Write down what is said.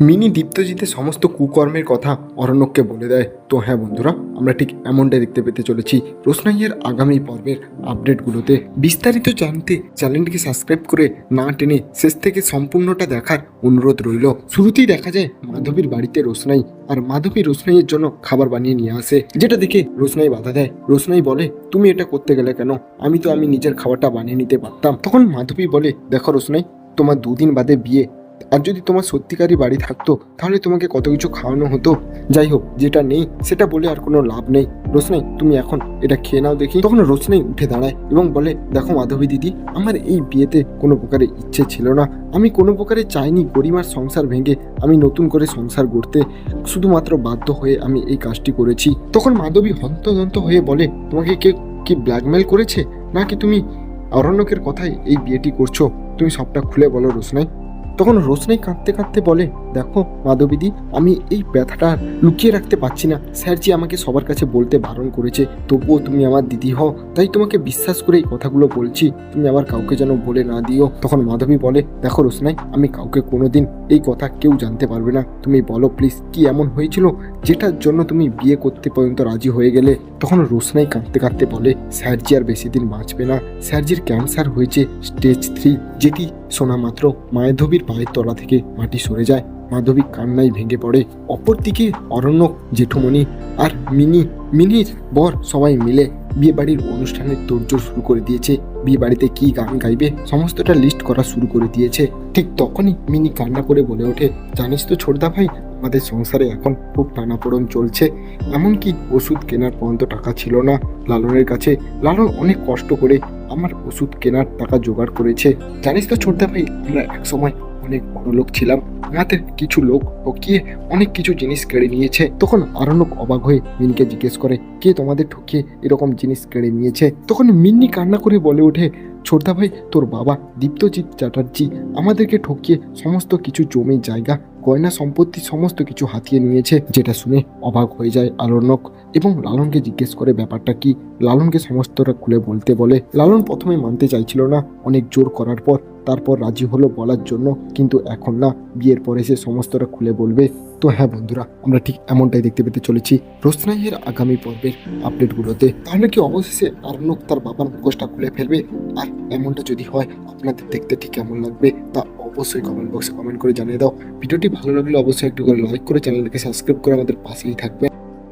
Mini দীপ্তজিতে সমস্ত কুকর্মের কথা অরণ্যককে বলে দেয়। তো হ্যাঁ বন্ধুরা, আমরা ঠিক এমনটাই দেখতে পেতে চলেছি রোশনাইয়ের আগামী পর্বের আপডেটগুলোতে। বিস্তারিত জানতে চ্যানেলটিকে সাবস্ক্রাইব করে না টেনে শেষ থেকে সম্পূর্ণটা দেখার অনুরোধ রইল। শুরুতেই দেখা যায় মাধবীর বাড়িতে রোশনাই আর মাধবী রোশনাইয়ের জন্য খাবার বানিয়ে নিয়ে আসে, যেটা দেখে রোশনাই বাধা দেয়। রোশনাই বলে, তুমি এটা করতে গেলে কেন? আমি তো আমি নিজের খাবারটা বানিয়ে নিতে পারতাম। তখন মাধবী বলে, দেখো রোশনাই, তোমার দুদিন বাদে বিয়ে আর যদি তোমার সত্যিকারই বাড়ি থাকতো, তাহলে তোমাকে কত কিছু খাওয়ানো হতো। যাই হোক, যেটা নেই, সেটা বলে আর কোনো লাভ নেই। রোশনাই, তুমি এখন এটা খেয়ে নাও দেখি। তখন রোশনাই উঠে দাঁড়ায় এবং বলে, দেখো মাধবী দিদি, আমার এই বিয়েতে কোনো প্রকারের ইচ্ছে ছিল না। আমি কোনো প্রকারে চাইনি গরিমার সংসার ভেঙে আমি নতুন করে সংসার গড়তে। শুধুমাত্র বাধ্য হয়ে আমি এই কাজটি করেছি। তখন মাধবী হন্তদন্ত হয়ে বলে, তোমাকে কে, কি ব্ল্যাকমেল করেছে? নাকি তুমি অরণ্যকের কথায় এই বিয়েটি করছ? তুমি সবটা খুলে বলো রোশনাই। তখন রোশনাই কাঁদতে কাঁদতে বলে, দেখো মাধবীদি, আমি এই ব্যথাটা লুকিয়ে রাখতে পারছি না। স্যারজি আমাকে সবার কাছে বলতে বারণ করেছে। তবুও তুমি আমার দিদি হও। তাই তোমাকে বিশ্বাস করে এই কথাগুলো বলছি। তুমি আবার কাউকে যেন বলে না দিও। তখন মাধবী বলে, দেখো রোশনাই, আমি কাউকে কোনোদিন এই কথা কেউ জানতে পারবে না। তুমি বলো প্লিজ, কি এমন হয়েছিল যেটার জন্য তুমি বিয়ে করতে পর্যন্ত রাজি হয়ে গেলে? তখন রোশনাই কাঁদতে কাঁদতে বলে, স্যারজি আর বেশি দিন বাঁচবে না। স্যারজির ক্যান্সার হয়েছে স্টেজ থ্রি, যেটি শোনা মাত্র মাধবীর পায়ের তলা থেকে মাটি সরে যায়। মাধবী কান্নায় ভেঙে পড়ে। অপরদিকে অরণ্য, জেঠুমণি আর মিনি, মিনির বর সবাই মিলে বিয়েবাড়ির অনুষ্ঠানের তোড়জোড় শুরু করে দিয়েছে। বিয়েবাড়িতে কি গান গাইবে, সমস্তটা লিস্ট করা শুরু করে দিয়েছে। ঠিক তখনই মিনি কান্না করে বলে ওঠে, জানিস তো ছোটদা ভাই আমাদের সংসারে এখন খুব টানাপোড়ন চলছে। এমনকি ওষুধ কেনার পর্যন্ত টাকা ছিল না। লালনের কাছে লালন অনেক কষ্ট করে আমার ওষুধ কেনার টাকা জোগাড় করেছে। জানিস তো ছোটদা ভাই আমরা একসময় অনেক বড় লোক ছিলাম। আমাদের কিছু লোক ঠকিয়ে অনেক কিছু জিনিস কেড়ে নিয়েছে। তখন আরণ্যক অবাক হয়ে মিনিকে জিজ্ঞেস করে, কে তোমাদের ঠকিয়ে এরকম জিনিস কেড়ে নিয়েছে? তখন মিন্নি কান্না করে বলে ওঠে ছোটদা ভাই তোর বাবা দীপ্তজিৎ চ্যাটার্জি আমাদেরকে ঠকিয়ে সমস্ত কিছু জমি, জায়গা, গয়না সম্পত্তি সমস্ত কিছু হাতিয়ে নিয়েছে, যেটা শুনে অবাক হয়ে যায় আরণ্যক এবং লালনকে জিজ্ঞেস করে ব্যাপারটা কি? লালনকে সমস্তটা খুলে বলতে বলে, লালন প্রথমে মানতে চাইছিল না, অনেক জোর করার পর, তারপর রাজি হলো বলার জন্য, কিন্তু এখন না, বিয়ের পরে সে সমস্তটা খুলে বলবে। তো হ্যাঁ বন্ধুরা, আমরা ঠিক এমনটাই দেখতে পেতে চলেছি রোসনাইয়ের আগামী পর্বের আপডেটগুলোতে। তাহলে কি অবশেষে আরণ্যক তার বাবার মুখোশটা খুলে ফেলবে? আর এমনটা যদি হয়, আপনাদের দেখতে ঠিক কেমন লাগবে তা অবশ্যই কমেন্ট বক্সে কমেন্ট করে জানিয়ে দাও। ভিডিওটি ভালো লাগলে অবশ্যই একটু করে লাইক করে চ্যানেলকে সাবস্ক্রাইব করে আমাদের পাশেই থাকবে